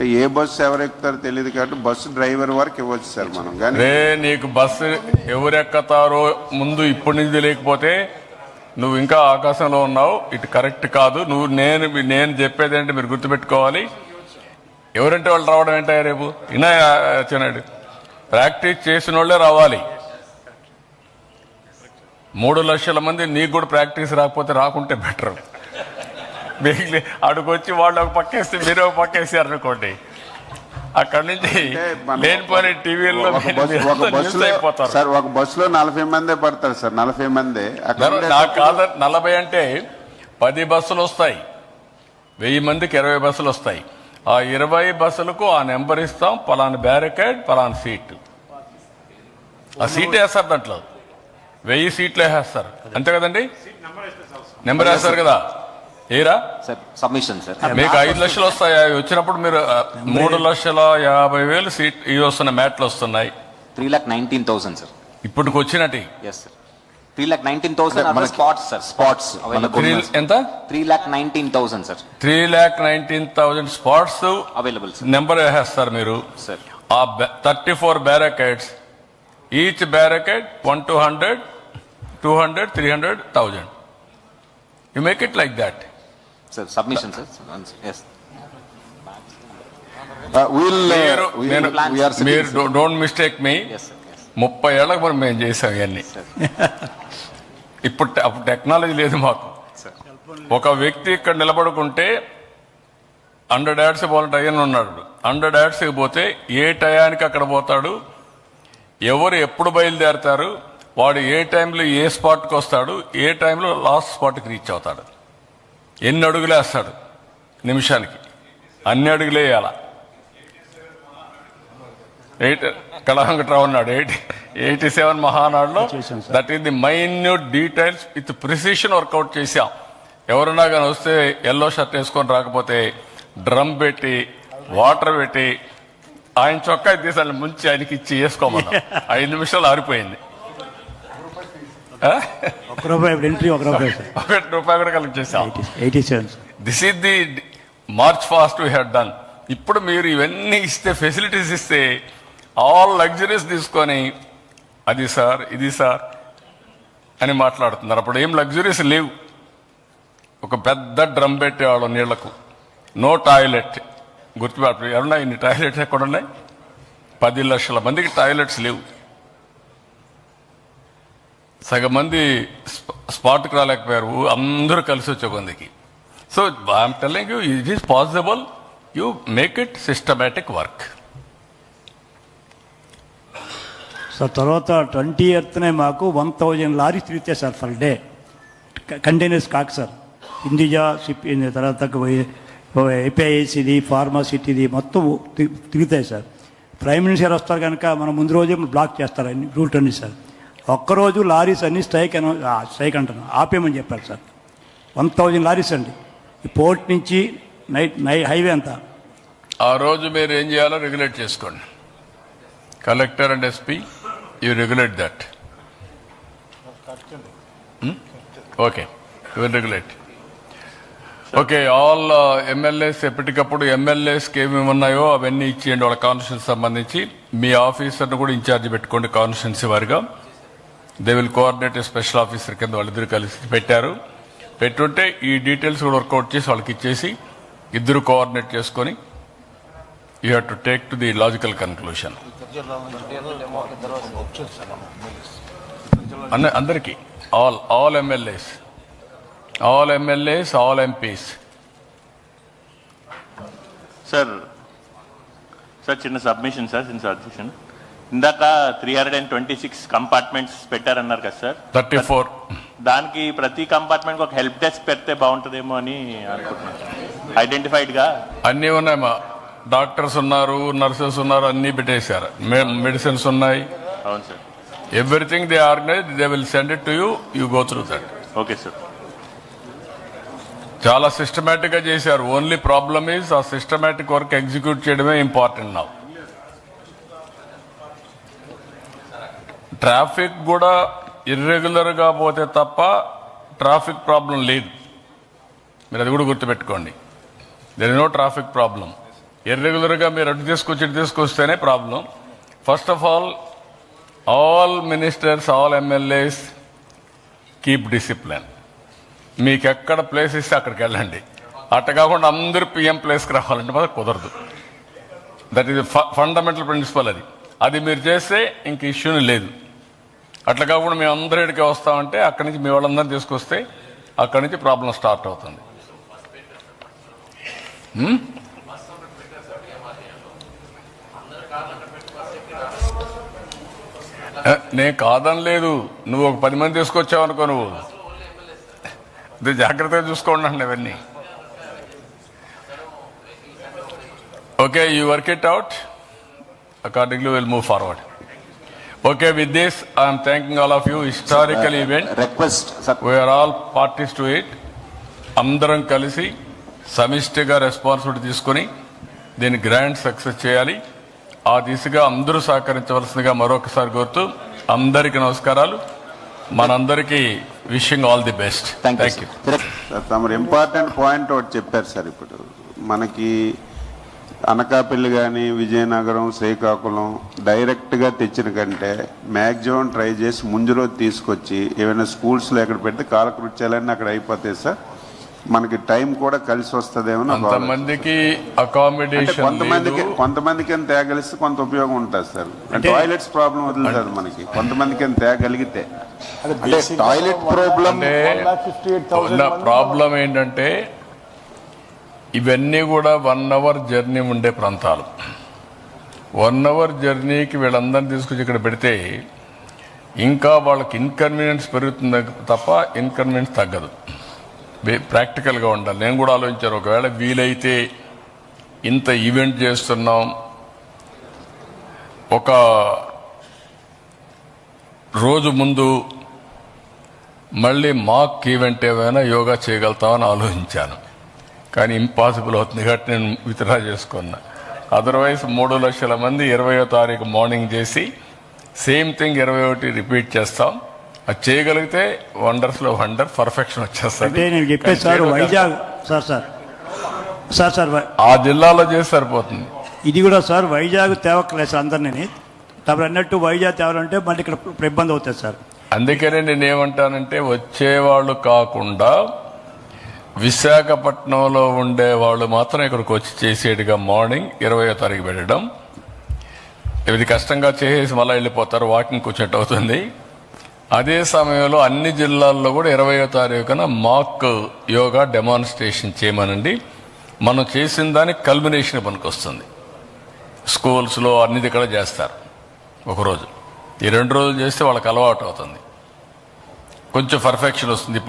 అంటే ఏ బస్సు ఎవరు ఎక్కుతారో తెలియదు కాబట్టి బస్సు డ్రైవర్ వరకు ఇవ్వచ్చు సార్ మనం. కానీ రే నీకు బస్సు ఎవరు ఎక్కుతారో ముందు ఇప్పటి నుంచి తెలియకపోతే నువ్వు ఇంకా ఆకాశంలో ఉన్నావు. ఇటు కరెక్ట్ కాదు. నువ్వు నేను నేను చెప్పేది ఏంటి మీరు గుర్తుపెట్టుకోవాలి. ఎవరంటే వాళ్ళు రావడం ఏంటయ్యా రేపు? ఇనా చిన్నాడు ప్రాక్టీస్ చేసిన వాళ్ళే రావాలి. మూడు లక్షల మంది నీకు కూడా ప్రాక్టీస్ రాకపోతే రాకుంటే బెటర్. మిగిలి అడుగొచ్చి వాళ్ళు ఒక పక్కేస్తే మీరు ఒక పక్కేసారు అనుకోండి. అక్కడి నుంచి లేనిపోయిన టీవీల్లో ఒక బస్సు ఒక బస్సులో అయిపోతారు సార్ ఒక బస్సులో నలభై మందే పడతారు సార్ నలభై మందే. నాకు కాదు నలభై అంటే పది బస్సులు వస్తాయి. వెయ్యి మందికి ఇరవై బస్సులు వస్తాయి. ఆ ఇరవై బస్సులకు ఆ నెంబర్ ఇస్తాం పలానా బ్యారికేడ్ పలానా సీట్. ఆ సీట్ వేస్తారు దాంట్లో. వెయ్యి సీట్లు వేసేస్తారు. అంతే కదండి? నెంబర్ వేస్తారు కదా. ఏరా? Sir submission sir. మీకు ఐదు లక్షలు వస్తాయి? వచ్చినప్పుడు మీరు మూడు లక్షల యాభై వేలు సీట్ ఇవి వస్తున్నాయి మ్యాట్లు వస్తున్నాయి. Three lakh nineteen thousand sir. ఇప్పటికి వచ్చినట్టు yes sir. Three lakh nineteen thousand spots sir spots ఎంత? Three lakh nineteen thousand sir. Three lakh nineteen thousand spots available sir. Number వేసేస్తారు మీరు. సార్. ఆ thirty four barricades each barricade one two hundred two hundred three hundred thousand you make it like that. Sir submission sir yes మీరు మీరు don't mistake మీ ముప్పై ఏళ్ళకి మనం మేము చేసాం ఇవన్నీ. ఇప్పుడు అప్పుడు టెక్నాలజీ లేదు మాకు. సార్ ఒక వ్యక్తి ఇక్కడ నిలబడుకుంటే హండ్రెడ్ యాడ్స్ పోవాలంటే అయ్యని ఉన్నాడు. హండ్రెడ్ యాడ్స్కి పోతే ఏ టయానికి అక్కడ పోతాడు? ఎవరు ఎప్పుడు బయలుదేరతారు? వాడు ఏ టైంలో ఏ స్పాట్కి వస్తాడు? ఏ టైంలో లాస్ట్ స్పాట్కి రీచ్ అవుతాడు? ఎన్ని అడుగులు వేస్తాడు? నిమిషానికి. అన్ని అడుగులే వేయాల ఎయిట్ కళాంకట్రావు ఉన్నాడు. ఎయిటీ ఎయిటీ సెవెన్ మహానాడులో that is the minute details with precision work out చేశాం. ఎవరన్నా కానీ వస్తే ఎల్లో షర్ట్ వేసుకొని రాకపోతే డ్రమ్ పెట్టి వాటర్ పెట్టి ఆయన చొక్కా తీసాను ముంచి ఆయనకి ఇచ్చి వేసుకోమన్నాం. ఐదు నిమిషాలు ఆరిపోయింది? ఒక రూపాయి ఇప్పుడు ఎంట్రీ ఒక రూపాయి సార్. ఒకటి రూపాయి కూడా కలెక్ట్ చేశాం eighty seven this is the march fast we had done ఇప్పుడు మీరు ఇవన్నీ ఇస్తే ఫెసిలిటీస్ ఇస్తే ఆల్ లగ్జరీస్ తీసుకొని అది సార్ ఇది సార్ అని మాట్లాడుతున్నారు. అప్పుడు ఏం లగ్జరీస్ లేవు. ఒక పెద్ద డ్రమ్ పెట్టేవాళ్ళు నీళ్ళకు. నో టాయిలెట్ గుర్తుపెట్టు ఎవరున్నా ఇన్ని టాయిలెట్స్ ఎక్కడ ఉన్నాయి పది లక్షల మందికి టాయిలెట్స్ లేవు. సగం మంది స్పాట్కి రాలేకపోయారు. అందరూ కలిసి వచ్చే కొందికి so I'm telling you it is possible you make it systematic work sir తర్వాత ట్వంటీ ఎయిత్నే మాకు వన్ థౌజండ్ లారీస్ తిరిగితే సార్ ఫర్ డే. కంటైనర్స్ కాక సార్. ఇండిజా షిప్ తర్వాత ఏపీఐసిది ఫార్మాసిటీది మొత్తం తిరుగుతాయి సార్. ప్రైమ్ మినిస్టర్ వస్తారు కనుక మనం ముందు రోజే బ్లాక్ చేస్తారు అన్ని రూట్ అండి సార్. ఒక్కరోజు లారీస్ అన్ని స్ట్రైక్ అన స్ట్రైక్ అంటాను ఆపేయమని చెప్పారు సార్. వన్ థౌజండ్ లారీస్ అండి. ఈ పోర్ట్ నుంచి నైట్ నై హైవే అంతా. ఆ రోజు మీరు ఏం చేయాలో రెగ్యులేట్ చేసుకోండి. Collector and SP you regulate that okay you will regulate okay all MLAs ఎప్పటికప్పుడు ఎమ్మెల్యేస్కి ఏమేమి ఉన్నాయో అవన్నీ ఇచ్చేయండి వాళ్ళ కాన్స్టిట్యూన్స్ సంబంధించి. మీ ఆఫీసర్ను కూడా ఇన్ఛార్జ్ పెట్టుకోండి కాన్స్టిట్యున్సీ వారిగా. They will coordinate special officer కింద వాళ్ళిద్దరు కలిసి పెట్టారు. పెట్టుంటే ఈ డీటెయిల్స్ కూడా వర్కౌట్ చేసి వాళ్ళకి ఇచ్చేసి ఇద్దరు కోఆర్డినేట్ చేసుకొని you have to take to the logical conclusion అందరికీ all all MLAs all MLAs all MPs sir sir చిన్న సబ్మిషన్ సార్ చిన్న సబ్మిషన్ ఇందాక three hundred and twenty six compartments పెట్టారన్నారు కదా సార్. థర్టీ ఫోర్ దానికి ప్రతి కంపార్ట్మెంట్ ఒక help desk పెడితే బాగుంటుందేమో అని అనుకుంటున్నాను. ఐడెంటిఫైడ్గా అన్నీ ఉన్నాయి మా. డాక్టర్స్ ఉన్నారు నర్సెస్ ఉన్నారు అన్నీ పెట్టేశారు. మెడిసిన్స్ ఉన్నాయి. అవును sir. Everything they organise they will send it to you you go through that okay sir. చాలా సిస్టమేటిక్గా చేశారు. ఓన్లీ ప్రాబ్లమ్ ఈజ్ ఆ సిస్టమేటిక్ వర్క్ ఎగ్జిక్యూట్ చేయడమే ఇంపార్టెంట్ నా ట్రాఫిక్ కూడా ఇర్రెగ్యులర్గా పోతే తప్ప ట్రాఫిక్ ప్రాబ్లం లేదు. మీరు అది కూడా గుర్తుపెట్టుకోండి. దెర్ నో ట్రాఫిక్ ప్రాబ్లం ఇర్రెగ్యులర్గా మీరు అటు తీసుకొచ్చి ఇటు తీసుకొస్తేనే problem. First of all all ministers all MLAs keep discipline మీకు ఎక్కడ ప్లేస్ ఇస్తే అక్కడికి వెళ్ళండి. అట్ట కాకుండా అందరూ పిఎం ప్లేస్కి రావాలంటే మాత్రం కుదరదు. దట్ ఈజ్ ఫండమెంటల్ ప్రిన్సిపల్ అది. అది మీరు చేస్తే ఇంక ఇష్యూని లేదు. అట్లా కాకుండా మేము అందరూ ఇక్కడికి వస్తామంటే అక్కడి నుంచి మీ వాళ్ళందరినీ తీసుకొస్తే అక్కడి నుంచి ప్రాబ్లం స్టార్ట్ అవుతుంది. నేను కాదని లేదు. నువ్వు ఒక పది మంది తీసుకొచ్చావు అనుకో నువ్వు. ఇది జాగ్రత్తగా చూసుకోండి అండి ఇవన్నీ. Okay you work it out accordingly will move forward okay with this I'm thanking all of you historical event request we are all parties to it అందరం కలిసి సమిష్టిగా రెస్పాన్సిబిలిటీ తీసుకొని దీన్ని గ్రాండ్ సక్సెస్ చేయాలి. ఆ దిశగా అందరూ సహకరించవలసిందిగా మరొకసారి కోరుతూ అందరికీ నమస్కారాలు. మనందరికీ wishing all the best thank you తమరు ఇంపార్టెంట్ పాయింట్ ఒకటి చెప్పారు సార్ ఇప్పుడు. మనకి అనకాపల్లి కానీ విజయనగరం శ్రీకాకుళం డైరెక్ట్గా తెచ్చిన కంటే మ్యాక్సిమం ట్రై చేసి ముందు రోజు తీసుకొచ్చి ఏమైనా స్కూల్స్లో ఎక్కడ పెడితే కాలకృత్యాలన్నీ అక్కడ అయిపోతాయి సార్. మనకి టైం కూడా కలిసి వస్తుందేమో అంటే అకామిడేషన్ కొంతమందికి కొంతమందికి ఏం తేగలిస్తే కొంత ఉపయోగం ఉంటుంది సార్. అంటే- టాయిలెట్స్ ప్రాబ్లం వదులుతుంది మనకి. కొంతమందికి ఏం తేగలిగితే. అంటే టాయిలెట్ ప్రాబ్లం ప్రాబ్లం ఏంటంటే ఇవన్నీ కూడా వన్ అవర్ జర్నీ ఉండే ప్రాంతాలు. వన్ అవర్ జర్నీకి వీళ్ళందరినీ తీసుకొచ్చి ఇక్కడ పెడితే ఇంకా వాళ్ళకి ఇన్కన్వీనియన్స్ పెరుగుతుంది తప్ప ఇన్కన్వీనియన్స్ తగ్గదు. ప్రాక్టికల్గా ఉండాలి. నేను కూడా ఆలోచించాను ఒకవేళ వీలైతే ఇంత ఈవెంట్ చేస్తున్నాం. ఒక రోజు ముందు మళ్ళీ మాక్ ఈవెంట్ ఏమైనా యోగా చేయగలుగుతామని ఆలోచించాను. కానీ ఇంపాసిబుల్ అవుతుంది కాబట్టి నేను విత్డ్రా చేసుకున్నా. అదర్వైజ్ మూడు లక్షల మంది ఇరవయో తారీఖు మార్నింగ్ చేసి సేమ్ థింగ్ ఇరవై ఒకటి రిపీట్ చేస్తాం. అది చేయగలిగితే వండర్స్లో వండర్ పర్ఫెక్షన్ వచ్చేస్తుంది. నేను చెప్పేది sir Vizag sir sir. Sir sir ఆ జిల్లాలో చేసి సరిపోతుంది. ఇది కూడా సార్ వైజాగ్ తేవక్కలేదు సార్ అందరినీ. తమరు అన్నట్టు వైజాగ్ తేవాలంటే మళ్ళీ ఇక్కడ ఇబ్బంది అవుతుంది సార్. అందుకనే నేను ఏమంటానంటే వచ్చేవాళ్ళు కాకుండా విశాఖపట్నంలో ఉండే వాళ్ళు మాత్రం ఇక్కడికి వచ్చి చేసేట్టుగా మార్నింగ్ ఇరవయో తారీఖు పెట్టడం. ఇది కష్టంగా చేసేసి మళ్ళీ వెళ్ళిపోతారు వాకింగ్ కూర్చున్నట్టు అవుతుంది. అదే సమయంలో అన్ని జిల్లాల్లో కూడా ఇరవయో తారీఖున మాక్ యోగా డెమాన్స్ట్రేషన్ చేయమనండి. మనం చేసిన దానికి కల్మినేషన్ పనికొస్తుంది. స్కూల్స్లో అన్ని దగ్గర చేస్తారు. ఒకరోజు. ఈ రెండు రోజులు చేస్తే వాళ్ళకి అలవాటు అవుతుంది. కొంచెం పర్ఫెక్షన్ వస్తుంది. ఇప్పుడు